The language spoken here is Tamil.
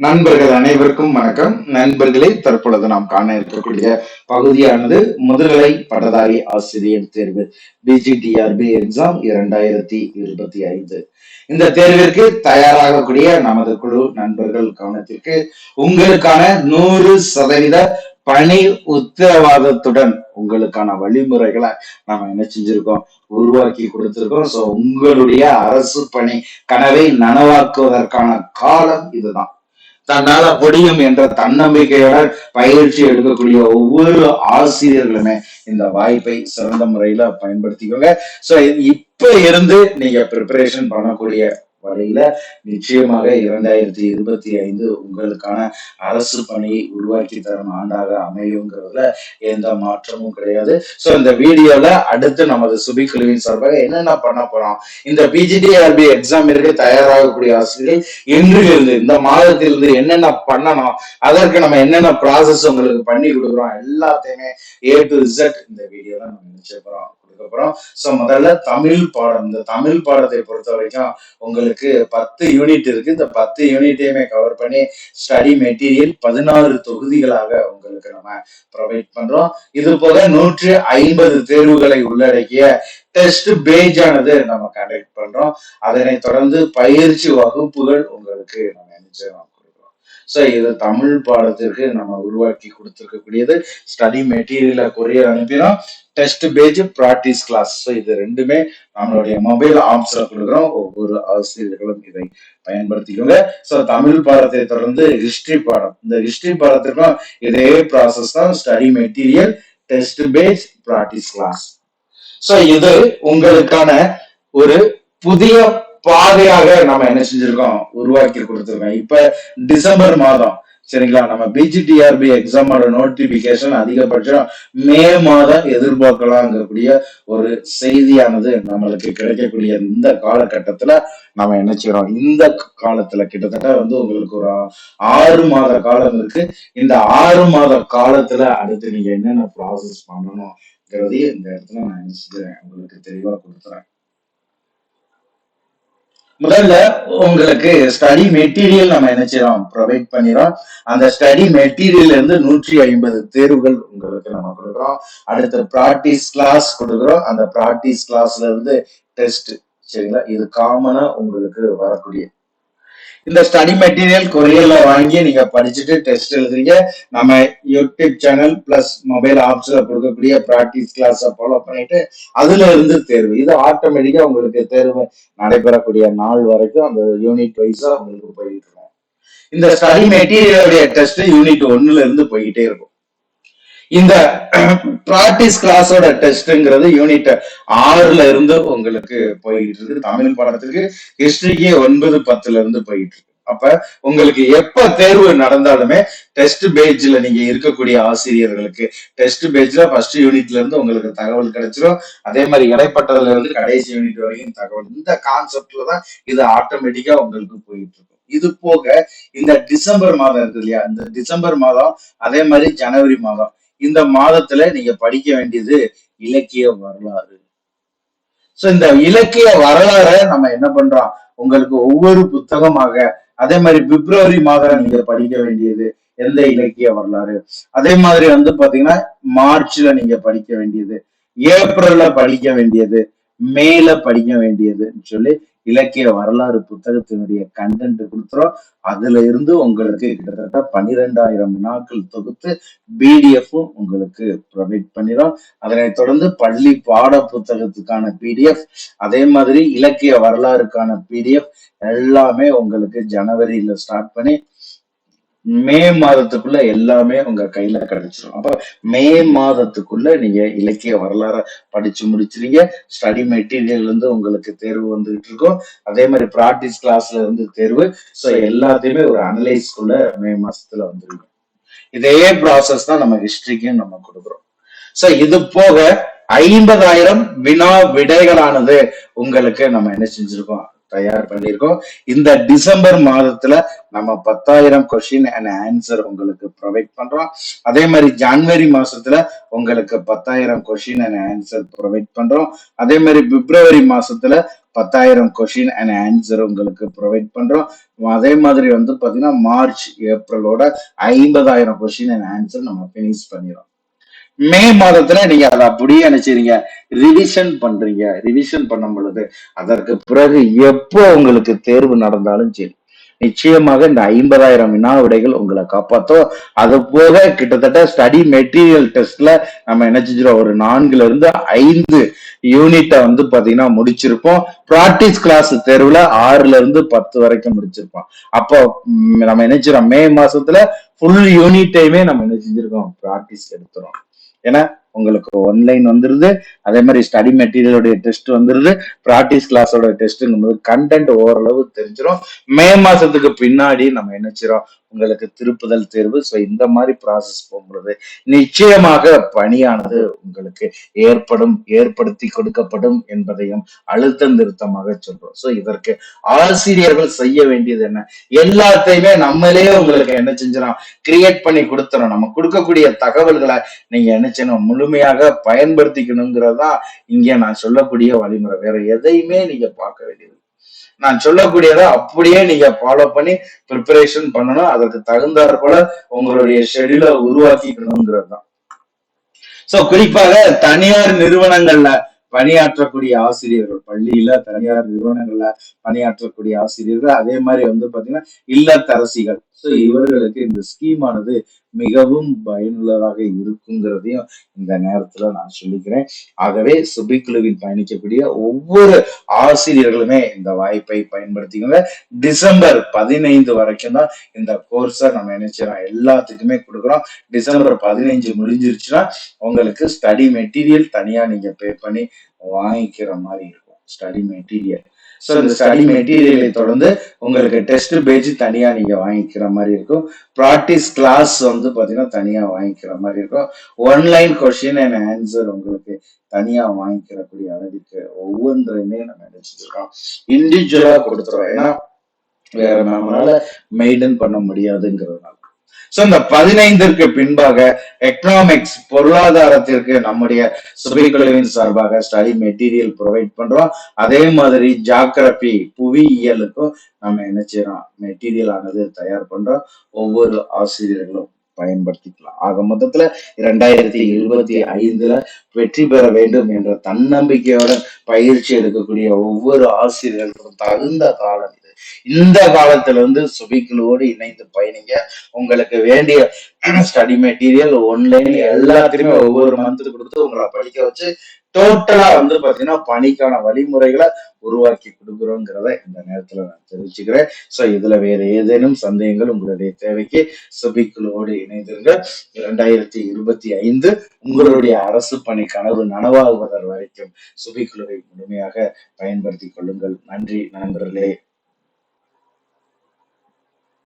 நண்பர்கள் அனைவருக்கும் வணக்கம். நண்பர்களே தற்பொழுது நாம் காண இருக்கக்கூடிய பகுதியானது முதுகலை பட்டதாரி ஆசிரியர் தேர்வு பிஜிடிஆர்பி எக்ஸாம் இரண்டாயிரத்தி இருபத்தி ஐந்து. இந்த தேர்விற்கு தயாராகக்கூடிய நமது குழு நண்பர்கள் கவனத்திற்கு உங்களுக்கான நூறு சதவீத பணி உத்தரவாதத்துடன் உங்களுக்கான வழிமுறைகளை நாம என்ன செஞ்சிருக்கோம்? உருவாக்கி கொடுத்திருக்கோம் சோ உங்களுடைய அரசு பணி கனவை நனவாக்குவதற்கான காலம் இதுதான். தன்னால முடியும் என்ற தன்னம்பிக்கையுடன் பயிற்சி எடுக்கக்கூடிய ஒவ்வொரு ஆசிரியர்களுமே இந்த வாய்ப்பை சிறந்த முறையில பயன்படுத்திக்கோங்க. சோ இப்ப இருந்து நீங்க ப்ரிப்பரேஷன் பண்ணக்கூடிய வழியில நிச்சயமாக இரண்டாயிரத்தி இருபத்தி ஐந்து உங்களுக்கான அரசு பணியை உருவாக்கி தரும் ஆண்டாக அமையுங்கிறதுல எந்த மாற்றமும் கிடையாது. சோ இந்த வீடியோல அடுத்து நமது சுபி குழுவின் சார்பாக என்னென்ன பண்ண போறோம்? இந்த பிஜிடிஆர்பி எக்ஸாமிற்கு தயாராகக்கூடிய ஆசிரியர்கள் இன்றிலிருந்து இந்த மாதத்திலிருந்து என்னென்ன பண்ணணும்? அதற்கு நம்ம என்னென்ன ப்ராசஸ் உங்களுக்கு பண்ணி கொடுக்குறோம்? எல்லாத்தையுமே ஏ டு இசட் இந்த வீடியோல நம்ம நினைச்ச போறோம்? அப்புறம் ஸோ சோ முதல்ல தமிழ் பாடம். இந்த தமிழ் பாடத்தை பொறுத்த வரைக்கும் உங்களுக்கு பத்து யூனிட் இருக்கு. இந்த பத்து யூனிட்டையுமே கவர் பண்ணி ஸ்டடி மெட்டீரியல் பதினாறு தொகுதிகளாக உங்களுக்கு நம்ம ப்ரொவைட் பண்றோம். இது போக நூற்றி ஐம்பது தேர்வுகளை உள்ளடக்கிய டெஸ்ட் பேஜ் ஆனது நம்ம கண்டக்ட் பண்றோம். அதனை தொடர்ந்து பயிற்சி வகுப்புகள் உங்களுக்கு நம்ம நிச்சயம் ஸோ இது தமிழ் பாடத்திற்கு நம்ம உருவாக்கி கொடுத்துருக்கக்கூடியது ஸ்டடி மெட்டீரியலை கொரியர் அனுப்பினோம். Test page practice class so இது ரெண்டுமே நம்மளுடைய மொபைல் ஆப்ஸ்ல கொடுக்குறோம். ஒவ்வொரு ஆசிரியர்களும் இதை பயன்படுத்திக்கோங்க. ஸோ தமிழ் பாடத்தை தொடர்ந்து ஹிஸ்டரி பாடம். இந்த ஹிஸ்டரி பாடத்திற்கும் இதே ப்ராசஸ் தான் study material test page practice class so இது உங்களுக்கான ஒரு புதிய பாதையாக நம்ம என்ன செஞ்சிருக்கோம்? உருவாக்கி கொடுத்துருக்கோம். இப்ப டிசம்பர் மாதம் சரிங்களா? நம்ம பிஜிடிஆர்பி எக்ஸாமோட நோட்டிபிகேஷன் அதிகபட்சம் மே மாதம் எதிர்பார்க்கலாங்கக்கூடிய ஒரு செய்தியானது நம்மளுக்கு கிடைக்கக்கூடிய இந்த காலகட்டத்துல நம்ம என்ன செய்யறோம்? இந்த காலத்துல கிட்டத்தட்ட வந்து உங்களுக்கு ஒரு ஆறு மாத காலம் இருக்கு. இந்த ஆறு மாத காலத்துல அடுத்து நீங்க என்னென்ன ப்ராசஸ் பண்ணணும்ங்கிறதையும் இந்த இடத்துல நான் என்ன செஞ்சுறேன் உங்களுக்கு தெளிவா கொடுத்துறேன். முதல்ல உங்களுக்கு ஸ்டடி மெட்டீரியல் நம்ம என்ன செய்யறோம்? ப்ரொவைட் பண்ணிடுறோம். அந்த ஸ்டடி மெட்டீரியல் இருந்து நூற்றி ஐம்பது தேர்வுகள் உங்களுக்கு நம்ம கொடுக்குறோம். அடுத்து ப்ராக்டிஸ் கிளாஸ் கொடுக்குறோம். அந்த ப்ராக்டிஸ் கிளாஸ்ல இருந்து டெஸ்ட் சரிங்களா? இது காமனா உங்களுக்கு வரக்கூடிய இந்த ஸ்டடி மெட்டீரியல் கொரியர்ல வாங்கி நீங்க படிச்சுட்டு டெஸ்ட் எழுதுறீங்க. நம்ம யூடியூப் சேனல் பிளஸ் மொபைல் ஆப்ஸ்ல கொடுக்கக்கூடிய ப்ராக்டிஸ் கிளாஸ் ஃபாலோ பண்ணிட்டு அதுல இருந்து தேர்வு. இது ஆட்டோமேட்டிக்கா உங்களுக்கு தேர்வு நடைபெறக்கூடிய நாள் வரைக்கும் அந்த யூனிட் வைஸா உங்களுக்கு போயிட்டு இருக்கும். இந்த ஸ்டடி மெட்டீரியலுடைய டெஸ்ட் யூனிட் ஒன்னுல இருந்து போய்கிட்டே இருக்கும். இந்த ப்ராக்டிஸ் கிளாஸோட டெஸ்ட்ங்கிறது யூனிட் ஆறுல இருந்து உங்களுக்கு போயிட்டு இருக்கு. தமிழ் பாடத்துக்கு ஹிஸ்டரிக்கு ஒன்பது பத்துல இருந்து போயிட்டு இருக்கு. அப்ப உங்களுக்கு எப்ப தேர்வு நடந்தாலுமே டெஸ்ட் பேஜ்ல நீங்க இருக்கக்கூடிய ஆசிரியர்களுக்கு டெஸ்ட் பேஜ்ல ஃபர்ஸ்ட் யூனிட்ல இருந்து உங்களுக்கு தகவல் கிடைச்சிரும். அதே மாதிரி இடைப்பட்டதுல இருந்து கடைசி யூனிட் வரைக்கும் தகவல். இந்த கான்செப்ட்ல தான் இது ஆட்டோமேட்டிக்கா உங்களுக்கு போயிட்டு இருக்கும். இது போக இந்த டிசம்பர் மாதம் இருக்கு இல்லையா? இந்த டிசம்பர் மாதம் அதே மாதிரி ஜனவரி மாதம். இந்த மாதத்துல நீங்க படிக்க வேண்டியது இலக்கிய வரலாறு. சோ இந்த இலக்கிய வரலாறை நம்ம என்ன பண்றோம்? உங்களுக்கு ஒவ்வொரு புத்தகமாக அதே மாதிரி பிப்ரவரி மாதம் நீங்க படிக்க வேண்டியது எந்த இலக்கிய வரலாறு? அதே மாதிரி வந்து பாத்தீங்கன்னா மார்ச்ல நீங்க படிக்க வேண்டியது ஏப்ரல்ல படிக்க வேண்டியது மேல படிக்க வேண்டியதுன்னு சொல்லி இலக்கிய வரலாறு புத்தகத்தினுடைய கண்டென்ட் கொடுத்துரும் அதுல இருந்து உங்களுக்கு கிட்டத்தட்ட பன்னிரெண்டாயிரம் வினாக்கள் தொகுத்து பிடிஎஃப்பும் உங்களுக்கு ப்ரொவைட் பண்ணிடும் அதனைத் தொடர்ந்து பள்ளி பாட புத்தகத்துக்கான பிடிஎஃப் அதே மாதிரி இலக்கிய வரலாறுக்கான பிடிஎஃப் எல்லாமே உங்களுக்கு ஜனவரியில ஸ்டார்ட் பண்ணி மே மாதத்துக்குள்ள எல்லாமே உங்க கையில கிடைச்சிரும். அப்ப மே மாதத்துக்குள்ள நீங்க இலக்கிய வரலாற படிச்சு முடிச்சிருங்க ஸ்டடி மெட்டீரியல் இருந்து உங்களுக்கு தேர்வு வந்துகிட்டு இருக்கும். அதே மாதிரி ப்ராக்டிஸ் கிளாஸ்ல இருந்து தேர்வு. ஸோ எல்லாத்தையுமே ஒரு அனலைஸ்க்குள்ள மே மாசத்துல வந்துருங்க இதே ப்ராசஸ் தான் நம்ம ஹிஸ்டரிக்கும் நம்ம கொடுக்குறோம். ஸோ இது போக ஐம்பதாயிரம் வினா விடைகளானது உங்களுக்கு நம்ம என்ன செஞ்சிருக்கோம்? தயார் பண்ணியிருக்கோம். இந்த டிசம்பர் மாதத்துல நம்ம பத்தாயிரம் கொஸ்டின் அண்ட் ஆன்சர் உங்களுக்கு ப்ரொவைட் பண்றோம். அதே மாதிரி ஜான்வரி மாசத்துல உங்களுக்கு பத்தாயிரம் கொஸ்டின் அண்ட் ஆன்சர் ப்ரொவைட் பண்றோம். அதே மாதிரி பிப்ரவரி மாசத்துல பத்தாயிரம் கொஸ்டின் அண்ட் ஆன்சர் உங்களுக்கு ப்ரொவைட் பண்றோம். அதே மாதிரி வந்து பாத்தீங்கன்னா மார்ச் ஏப்ரலோட ஐம்பதாயிரம் கொஸ்டின் அண்ட் ஆன்சர் நம்ம பினிஷ் பண்ணிடுறோம். மே மாதத்துல நீங்க அதை அப்படியே நினைச்சீங்க ரிவிஷன் பண்றீங்க. ரிவிஷன் பண்ணும் பொழுது அதற்கு பிறகு எப்போ உங்களுக்கு தேர்வு நடந்தாலும் சரி நிச்சயமாக இந்த ஐம்பதாயிரம் வினா விடைகள் உங்களை காப்பாற்றும் அது போக கிட்டத்தட்ட ஸ்டடி மெட்டீரியல் டெஸ்ட்ல நம்ம என்ன செஞ்சிடும் ஒரு நான்குல இருந்து ஐந்து யூனிட்டை வந்து பாத்தீங்கன்னா முடிச்சிருப்போம். ப்ராக்டிஸ் கிளாஸ் தேர்வுல ஆறுல இருந்து பத்து வரைக்கும் முடிச்சிருப்போம். அப்போ நம்ம என்ன மே மாசத்துல ஃபுல் யூனிட்டையுமே நம்ம என்ன செஞ்சிருக்கோம்? ப்ராக்டிஸ் எடுத்துறோம். ஏன்னா உங்களுக்கு ஒன்லைன் வந்துருது. அதே மாதிரி ஸ்டடி மெட்டீரியலோட டெஸ்ட் வந்துருது. ப்ராக்டிஸ் கிளாஸோட டெஸ்ட்டுங்கும் போது கண்டென்ட் ஓரளவு தெரிஞ்சிடும் மே மாசத்துக்கு பின்னாடி நம்ம என்ன உங்களுக்கு திருப்புதல் தேர்வு. ஸோ இந்த மாதிரி ப்ராசஸ் போகும்பொழுது நிச்சயமாக பணியானது உங்களுக்கு ஏற்படும் ஏற்படுத்தி கொடுக்கப்படும் என்பதையும் அழுத்தம் திருத்தமாக சொல்றோம். ஸோ இதற்கு ஆசிரியர்கள் செய்ய வேண்டியது என்ன? எல்லாத்தையுமே நம்மளே உங்களுக்கு என்ன செஞ்சிடும் கிரியேட் பண்ணி கொடுத்துறோம் நம்ம கொடுக்கக்கூடிய தகவல்களை நீங்க என்ன செய்யணும்? முழுமையாக பயன்படுத்திக்கணுங்கிறது தான் இங்க நான் சொல்லக்கூடிய வழிமுறை. வேற எதையுமே நீங்க பார்க்க வேண்டியது நான் சொல்லக்கூடியதை அப்படியே நீங்க ஃபாலோ பண்ணி ப்ரிப்பரேஷன் பண்ணணும். அதற்கு தகுந்தாற் போல உங்களுடைய ஷெடியூலை உருவாக்கிக்கணுங்கிறது தான். சோ குறிப்பாக தனியார் நிறுவனங்கள்ல பணியாற்றக்கூடிய ஆசிரியர்கள் பள்ளியில தனியார் நிறுவனங்கள்ல பணியாற்றக்கூடிய ஆசிரியர்கள் அதே மாதிரி வந்து பாத்தீங்கன்னா இல்லத்தரசிகள். சோ இவர்களுக்கு இந்த ஸ்கீமானது மிகவும் பயனுள்ளதாக இருக்குங்கிறதையும் இந்த நேரத்துல நான் சொல்லிக்கிறேன். ஆகவே சுபிக்குழுவில் பயணிக்கக்கூடிய ஒவ்வொரு ஆசிரியர்களுமே இந்த வாய்ப்பை பயன்படுத்திக்கோங்க. டிசம்பர் பதினைந்து வரைக்கும் தான் இந்த கோர்ஸை நம்ம நினைச்சிடறோம் எல்லாத்துக்குமே கொடுக்குறோம். டிசம்பர் பதினைஞ்சு முடிஞ்சிருச்சுன்னா உங்களுக்கு ஸ்டடி மெட்டீரியல் தனியா நீங்க பே பண்ணி வாங்கிக்கிற மாதிரி இருக்கும். ஸ்டடி மெட்டீரியல் ஸோ இந்த ஸ்டடி மெட்டீரியலை தொடர்ந்து உங்களுக்கு டெஸ்ட் பேஜ் தனியாக நீங்கள் வாங்கிக்கிற மாதிரி இருக்கும். ப்ராக்டிஸ் கிளாஸ் வந்து பார்த்தீங்கன்னா தனியாக வாங்கிக்கிற மாதிரி இருக்கும். ஒன்லைன் கொஸ்டின் அண்ட் ஆன்சர் உங்களுக்கு தனியாக வாங்கிக்கிறக்கூடிய அளவுக்கு ஒவ்வொன்றையுமே நம்ம நினைச்சிருக்கோம். இண்டிவிஜுவலாக கொடுத்துருவோம் ஏன்னா வேற நம்மளால மெயின்டைன் பண்ண முடியாதுங்கிறதுனால. சோ இந்த பதினைந்திற்கு பின்பாக எக்கனாமிக்ஸ் பொருளாதாரத்திற்கு நம்முடைய சுபைக்குழுவின் சார்பாக ஸ்டடி மெட்டீரியல் ப்ரொவைட் பண்றோம். அதே மாதிரி ஜாகிரபி புவியியலுக்கும் நம்ம என்ன செய்யறோம்? மெட்டீரியல் ஆனது தயார் பண்றோம். ஒவ்வொரு ஆசிரியர்களும் பயன்படுத்திக்கலாம். ஆக மொத்தத்துல இரண்டாயிரத்தி இருபத்தி ஐந்துல வெற்றி பெற வேண்டும் என்ற தன்னம்பிக்கையோட பயிற்சி எடுக்கக்கூடிய ஒவ்வொரு ஆசிரியர்களுக்கும் தகுந்த காலம் இது. இந்த காலத்துல இருந்து சுபிக்குழுவோடு இணைந்து பயணிங்க. உங்களுக்கு வேண்டிய ஸ்டடி மெட்டீரியல் ஒன்லைன் எல்லாத்தையுமே ஒவ்வொரு மந்த்து கொடுத்து உங்களை படிக்க வச்சு டோட்டலா வந்து பாத்தீங்கன்னா பணிக்கான வழிமுறைகளை உருவாக்கி கொடுக்குறோங்கிறத இந்த நேரத்துல நான் தெரிவிச்சுக்கிறேன். சோ இதுல வேற ஏதேனும் சந்தேகங்கள் உங்களுடைய தேவைக்கு சுபிக்குழுவோடு இணைந்திருங்க. இரண்டாயிரத்தி இருபத்தி ஐந்து உங்களுடைய அரசு பணி கனவு நனவாகுவதற்கு வரைக்கும் சுபிக்குழுவை முழுமையாக பயன்படுத்திக் கொள்ளுங்கள். நன்றி நண்பர்களே.